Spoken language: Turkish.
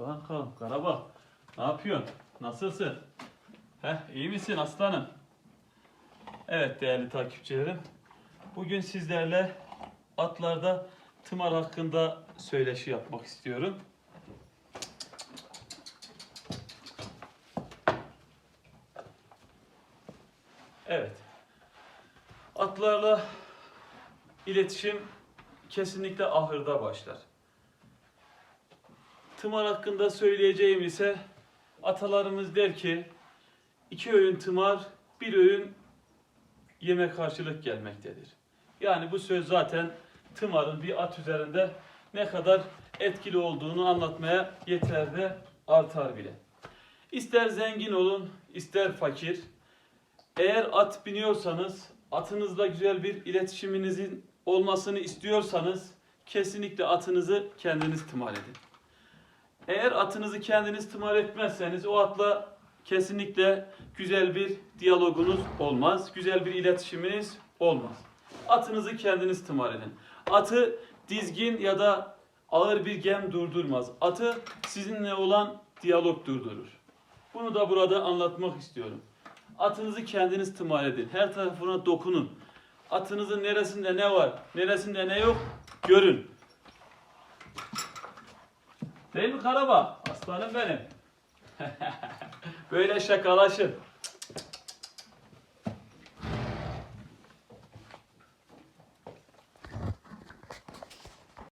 Bakalım Karabağ. Ne yapıyorsun? Nasılsın? Heh, iyi misin aslanım? Evet değerli takipçilerim. Bugün sizlerle atlarda tımar hakkında söyleşi yapmak istiyorum. Evet. Atlarla iletişim kesinlikle ahırda başlar. Tımar hakkında söyleyeceğim ise atalarımız der ki iki öğün tımar bir öğün yeme karşılık gelmektedir. Yani bu söz zaten tımarın bir at üzerinde ne kadar etkili olduğunu anlatmaya yeter de artar bile. İster zengin olun, ister fakir. Eğer at biniyorsanız, atınızla güzel bir iletişiminizin olmasını istiyorsanız kesinlikle atınızı kendiniz tımar edin. Eğer atınızı kendiniz tımar etmezseniz o atla kesinlikle güzel bir diyalogunuz olmaz. Güzel bir iletişiminiz olmaz. Atınızı kendiniz tımar edin. Atı dizgin ya da ağır bir gem durdurmaz. Atı sizinle olan diyalog durdurur. Bunu da burada anlatmak istiyorum. Atınızı kendiniz tımar edin. Her tarafına dokunun. Atınızın neresinde ne var, neresinde ne yok görün. Değil mi Karabağ? Aslanım benim. Böyle şakalaşın.